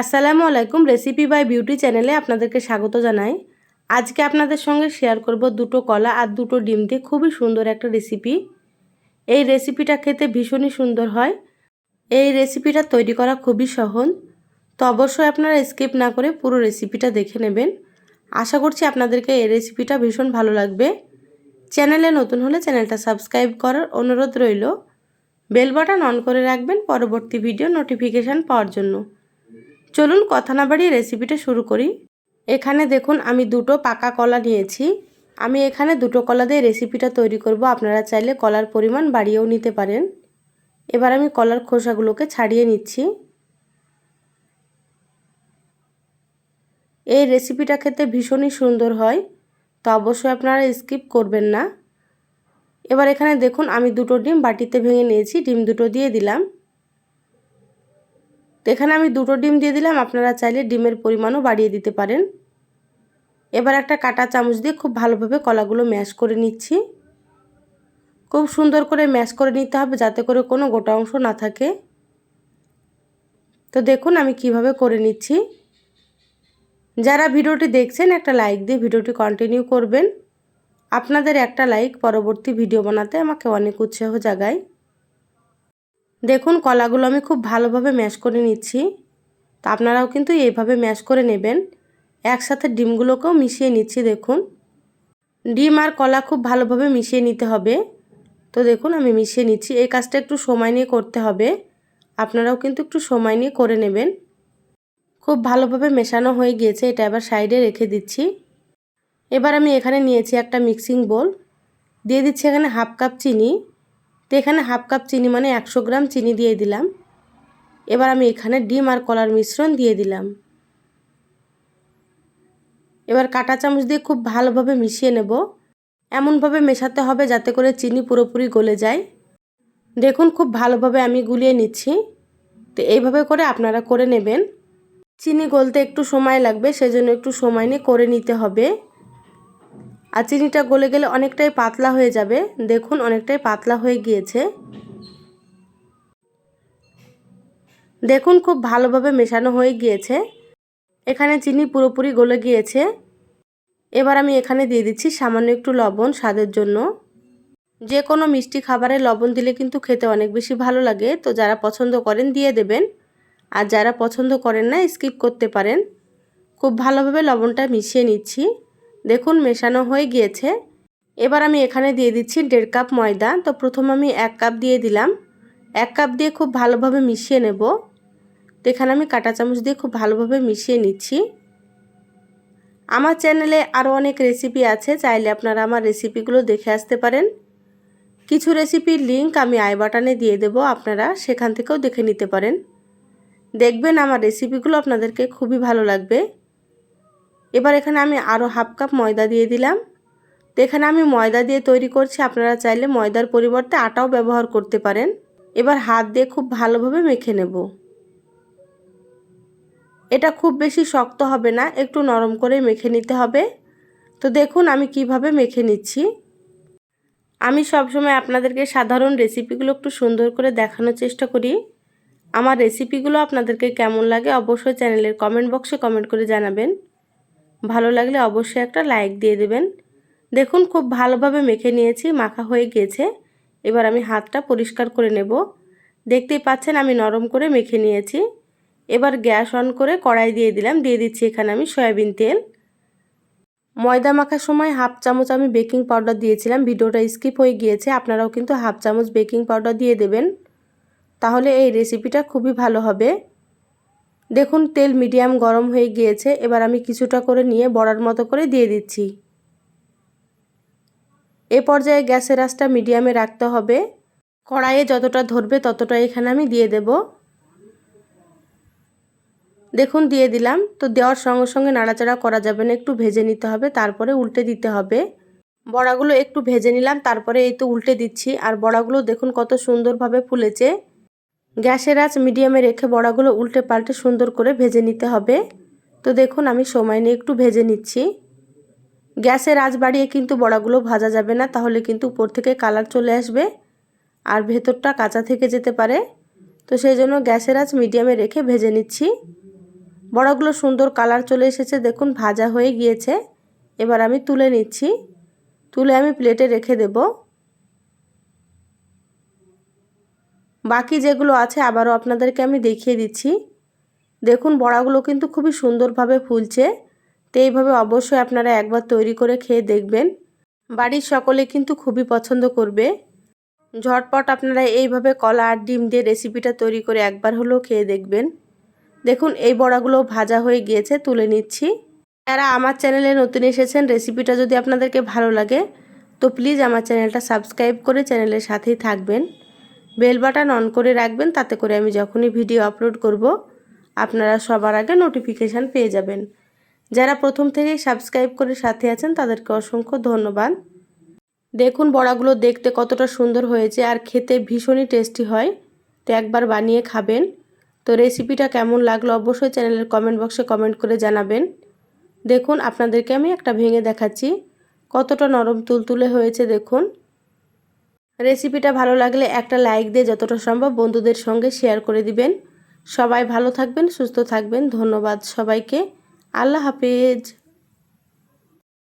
আসসালামু আলাইকুম recipe by beauty চ্যানেলে আপনাদেরকে স্বাগত জানাই। আজকে আপনাদের সঙ্গে শেয়ার করব দুটো কলা আর দুটো ডিম দিয়ে খুবই সুন্দর একটা রেসিপি এই রেসিপিটা খেতে ভীষণই সুন্দর হয়। এই রেসিপিটা তৈরি করা খুবই সহজ। তো অবশ্যই আপনারা স্কিপ না করে পুরো রেসিপিটা দেখে নেবেন। আশা করছি আপনাদেরকে এই রেসিপিটা ভীষণ ভালো লাগবে। চ্যানেলে নতুন হলে চ্যানেলটা সাবস্ক্রাইব করার অনুরোধ রইল। বেল বাটন অন করে রাখবেন পরবর্তী ভিডিও নোটিফিকেশান পাওয়ার জন্য। চলুন কথা না বাড়িয়ে রেসিপিটা শুরু করি। এখানে দেখুন, আমি দুটো পাকা কলা নিয়েছি। আমি এখানে দুটো কলা দিয়ে রেসিপিটা তৈরি করব। আপনারা চাইলে কলার পরিমাণ বাড়িয়েও নিতে পারেন। এবার আমি কলার খোসাগুলোকে ছাড়িয়ে নিচ্ছি। এই রেসিপিটা খেতে ভীষণই সুন্দর হয়, তো অবশ্যই আপনারা স্কিপ করবেন না। এবার এখানে দেখুন, আমি দুটো ডিম বাটিতে ভেঙে নিয়েছি। ডিম দুটো দিয়ে দিলাম। তো এখানে আমি দুটো ডিম দিয়ে দিলাম। আপনারা চাইলে ডিমের পরিমাণও বাড়িয়ে দিতে পারেন। এবার একটা কাটা চামচ দিয়ে খুব ভালোভাবে কলাগুলো ম্যাশ করে নিচ্ছি। খুব সুন্দর করে ম্যাশ করে নিতে হবে যাতে করে কোনো গোটা অংশ না থাকে। তো দেখুন আমি কীভাবে করে নিচ্ছি। যারা ভিডিওটি দেখছেন একটা লাইক দিয়ে ভিডিওটি কন্টিনিউ করবেন। আপনাদের একটা লাইক পরবর্তী ভিডিও বানাতে আমাকে অনেক উৎসাহ জাগায়। দেখুন, কলাগুলো আমি খুব ভালোভাবে ম্যাশ করে নিচ্ছি। তো আপনারাও কিন্তু এইভাবে ম্যাশ করে নেবেন। একসাথে ডিমগুলোকেও মিশিয়ে নিচ্ছি, দেখুন। ডিম আর কলা খুব ভালোভাবে মিশিয়ে নিতে হবে। তো দেখুন, আমি মিশিয়ে নিচ্ছি। এই কাজটা একটু সময় নিয়ে করতে হবে। আপনারাও কিন্তু একটু সময় নিয়ে করে নেবেন। খুব ভালোভাবে মেশানো হয়ে গিয়েছে, এটা এবার সাইডে রেখে দিচ্ছি। এবার আমি এখানে নিয়েছি একটা মিক্সিং বোল। দিয়ে দিচ্ছি এখানে হাফ কাপ চিনি। তো এখানে হাফ কাপ চিনি মানে একশো গ্রাম চিনি দিয়ে দিলাম। এবার আমি এখানে ডিম আর কলার মিশ্রণ দিয়ে দিলাম। এবার কাটা চামচ দিয়ে খুব ভালোভাবে মিশিয়ে নেব। এমনভাবে মেশাতে হবে যাতে করে চিনি পুরোপুরি গলে যায়। দেখুন খুব ভালোভাবে আমি গুলিয়ে নিচ্ছি। তো এইভাবে করে আপনারা করে নেবেন। চিনি গলতে একটু সময় লাগবে, সেজন্য একটু সময় নিয়ে করে নিতে হবে। আর চিনিটা গলে গেলে অনেকটাই পাতলা হয়ে যাবে। দেখুন, অনেকটাই পাতলা হয়ে গিয়েছে। দেখুন, খুব ভালোভাবে মেশানো হয়ে গিয়েছে। এখানে চিনি পুরোপুরি গলে গিয়েছে। এবার আমি এখানে দিয়ে দিচ্ছি সামান্য একটু লবণ স্বাদের জন্য। যে কোনো মিষ্টি খাবারে লবণ দিলে কিন্তু খেতে অনেক বেশি ভালো লাগে। তো যারা পছন্দ করেন, দিয়ে দেবেন। আর যারা পছন্দ করেন না, স্কিপ করতে পারেন। খুব ভালোভাবে লবণটা মিশিয়ে নিচ্ছি। দেখুন, মেশানো হয়ে গিয়েছে। এবার আমি এখানে দিয়ে দিচ্ছি দেড় কাপ ময়দা। তো প্রথম আমি এক কাপ দিয়ে দিলাম। এক কাপ দিয়ে খুব ভালোভাবে মিশিয়ে নেব। তো এখানে আমি কাটা চামচ দিয়ে খুব ভালোভাবে মিশিয়ে নিচ্ছি। আমার চ্যানেলে আরও অনেক রেসিপি আছে, চাইলে আপনারা আমার রেসিপিগুলো দেখে আসতে পারেন। কিছু রেসিপির লিঙ্ক আমি আই বাটনে দিয়ে দেব, আপনারা সেখান থেকেও দেখে নিতে পারেন। দেখবেন আমার রেসিপিগুলো আপনাদেরকে খুবই ভালো লাগবে। এবার এখানে আমি আরও হাফ কাপ ময়দা দিয়ে দিলাম। তো এখানে আমি ময়দা দিয়ে তৈরি করছি, আপনারা চাইলে ময়দার পরিবর্তে আটাও ব্যবহার করতে পারেন। এবার হাত দিয়ে খুব ভালোভাবে মেখে নেব। এটা খুব বেশি শক্ত হবে না, একটু নরম করে মেখে নিতে হবে। তো দেখুন আমি কীভাবে মেখে নিচ্ছি। আমি সবসময় আপনাদেরকে সাধারণ রেসিপিগুলো একটু সুন্দর করে দেখানোর চেষ্টা করি। আমার রেসিপিগুলো আপনাদেরকে কেমন লাগে অবশ্যই চ্যানেলের কমেন্ট বক্সে কমেন্ট করে জানাবেন। ভালো লাগলে অবশ্যই একটা লাইক দিয়ে দেবেন। দেখুন, খুব ভালোভাবে মেখে নিয়েছি, মাখা হয়ে গিয়েছে এবার আমি হাতটা পরিষ্কার করে নেব। দেখতেই পাচ্ছেন, আমি নরম করে মেখে নিয়েছি। এবার গ্যাস অন করে কড়াই দিয়ে দিলাম, দিয়ে দিচ্ছি এখানে আমি সয়াবিন তেল। ময়দা মাখার সময় হাফ চামচ আমি বেকিং পাউডার দিয়েছিলাম, ভিডিওটা স্কিপ হয়ে গিয়েছে, আপনারাও কিন্তু হাফ চামচ বেকিং পাউডার দিয়ে দেবেন। তাহলে এই রেসিপিটা খুবই ভালো হবে। দেখুন, তেল মিডিয়াম গরম হয়ে গিয়েছে, এবার আমি কিছুটা করে নিয়ে বড়ার মতো করে দিয়ে দিচ্ছি। এ পর্যায়ে গ্যাসের আঁচটা মিডিয়ামে রাখতে হবে। কড়াইয়ে যতটা ধরবে ততটা এখানে আমি দিয়ে দেব। দেখুন, দিয়ে দিলাম। তো দেওয়ার সঙ্গে সঙ্গে নাড়াচাড়া করা যাবে না, একটু ভেজে নিতে হবে, তারপরে উল্টে দিতে হবে। বড়াগুলো একটু ভেজে নিলাম, তারপরে এই তো উল্টে দিচ্ছি। আর বড়াগুলো দেখুন কত সুন্দরভাবে ফুলেছে। গ্যাসের আঁচ মিডিয়ামে রেখে বড়াগুলো উল্টে পাল্টে সুন্দর করে ভেজে নিতে হবে। তো দেখুন, আমি সময় নিয়ে একটু ভেজে নিচ্ছি। গ্যাসের আঁচ বাড়িয়ে কিন্তু বড়াগুলো ভাজা যাবে না, তাহলে কিন্তু উপর থেকে কালার চলে আসবে আর ভেতরটা কাঁচা থেকে যেতে পারে। তো সেই জন্য গ্যাসের আঁচ মিডিয়ামে রেখে ভেজে নিচ্ছি। বড়াগুলো সুন্দর কালার চলে এসেছে, দেখুন ভাজা হয়ে গিয়েছে। এবার আমি তুলে নিচ্ছি। তুলে আমি প্লেটে রেখে দেব। বাকি যেগুলো আছে আবারও আপনাদেরকে আমি দেখিয়ে দিচ্ছি। দেখুন, বড়াগুলো কিন্তু খুবই সুন্দরভাবে ফুলছে। তো এইভাবে অবশ্যই আপনারা একবার তৈরি করে খেয়ে দেখবেন। বাড়ির সকলে কিন্তু খুবই পছন্দ করবে। ঝটপট আপনারা এইভাবে কলা আর ডিম দিয়ে রেসিপিটা তৈরি করে একবার হলেও খেয়ে দেখবেন। দেখুন, এই বড়াগুলো ভাজা হয়ে গিয়েছে, তুলে নিচ্ছি। যারা আমার চ্যানেলে নতুন এসেছেন, রেসিপিটা যদি আপনাদেরকে ভালো লাগে, তো প্লিজ আমার চ্যানেলটা সাবস্ক্রাইব করে চ্যানেলের সাথেই থাকবেন। বেল বাটন অন করে রাখবেন, তাতে করে আমি যখনই ভিডিও আপলোড করব, আপনারা সবার আগে নোটিফিকেশান পেয়ে যাবেন। যারা প্রথম থেকেই সাবস্ক্রাইব করে সাথে আছেন, তাদেরকে অসংখ্য ধন্যবাদ। দেখুন, বড়াগুলো দেখতে কতটা সুন্দর হয়েছে আর খেতে ভীষণই টেস্টি হয়। তো একবার বানিয়ে খাবেন। তো রেসিপিটা কেমন লাগল অবশ্যই চ্যানেলের কমেন্ট বক্সে কমেন্ট করে জানাবেন। দেখুন, আপনাদেরকে আমি একটা ভেঙে দেখাচ্ছি। কতটা নরম তুলতুলে হয়েছে, দেখুন। রেসিপিটা ভালো লাগলে একটা লাইক দিয়ে যতটা সম্ভব বন্ধুদের সঙ্গে শেয়ার করে দিবেন। সবাই ভালো থাকবেন, সুস্থ থাকবেন। ধন্যবাদ সবাইকে। আল্লাহ হাফেজ।